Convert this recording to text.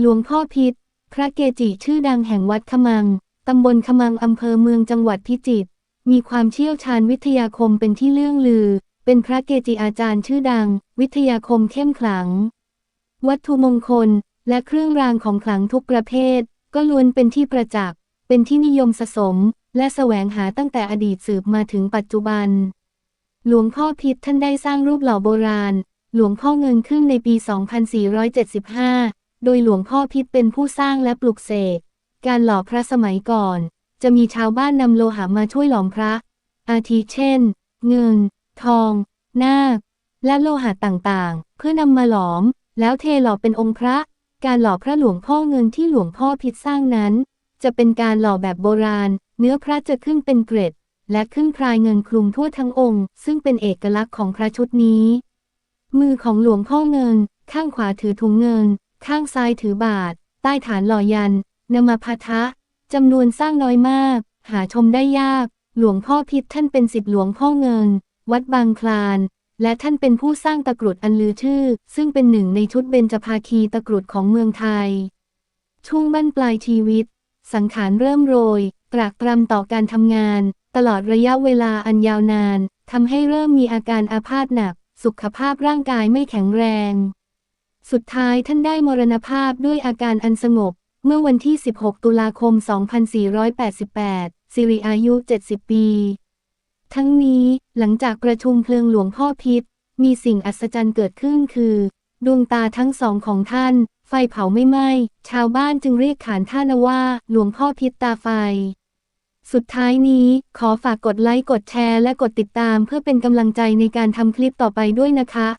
หลวงพ่อพิษ พระเกจิชื่อดังแห่งวัดขมัง ตำบลขมังอำเภอเมืองจังหวัดพิจิตร มีความเชี่ยวชาญวิทยาคมเป็นที่เลื่องลือ เป็นพระเกจิอาจารย์ชื่อดัง วิทยาคมเข้มขลัง วัตถุมงคล และเครื่องรางของขลังทุกประเภท ก็ล้วนเป็นที่ประจักษ์ เป็นที่นิยมสะสม และแสวงหาตั้งแต่อดีตสืบมาถึงปัจจุบัน หลวงพ่อพิษท่านได้สร้างรูปหล่อโบราณ หลวงพ่อเงินขึ้นในปี 2475 โดยหลวงพ่อพิษเป็นผู้สร้างและปลุกเสก การหล่อพระสมัยก่อน จะมีชาวบ้านนำโลหะมาช่วยหลอมพระ อาทิเช่น เงิน ทองนาคและโลหะต่างๆ เพื่อนำมาหลอม แล้วเทหล่อเป็นองค์พระ การหล่อพระหลวงพ่อเงินที่หลวงพ่อพิษสร้างนั้น จะเป็นการหล่อแบบโบราณ เนื้อพระจะขึ้นเป็นเกร็ด และขึ้นพรายเงินคลุมทั่วทั้งองค์ ซึ่งเป็นเอกลักษณ์ของพระชุดนี้ มือของหลวงพ่อเงิน ข้างขวาถือถุงเงิน ข้างซ้ายถือบาท ใต้ฐานหล่อยันนมาพาทะจำนวนสร้างน้อยมาก หาชมได้ยาก หลวงพ่อพิษท่านเป็นสิทธิหลวงพ่อเงิน วัดบางคลาน และท่านเป็นผู้สร้างตะกรุดอันลือชื่อ ซึ่งเป็นหนึ่งในชุดเบญจภาคีตะกรุดของเมืองไทย ช่วงบั้นปลายชีวิต สังขารเริ่มโรย ตรากตรำต่อการทำงาน ตลอดระยะเวลาอันยาวนานทำให้เริ่มมีอาการอาพาธหนัก สุขภาพร่างกายไม่แข็งแรง สุดท้ายท่านได้มรณภาพด้วยอาการอันสงบ เมื่อวันที่ 16 ตุลาคม 2488 สิริอายุ 70 ปี ทั้งนี้หลังจากประชุมเพลิงหลวงพ่อพิษ มีสิ่งอัศจรรย์เกิดขึ้นคือ ดวงตาทั้งสองของท่าน ไฟเผาไม่ไหม้ ชาวบ้านจึงเรียกขานท่านว่า หลวงพ่อพิษตาไฟ สุดท้ายนี้ขอฝากกดไลค์ กดแชร์ และกดติดตามเพื่อเป็นกำลังใจในการทำคลิปต่อไปด้วยนะคะ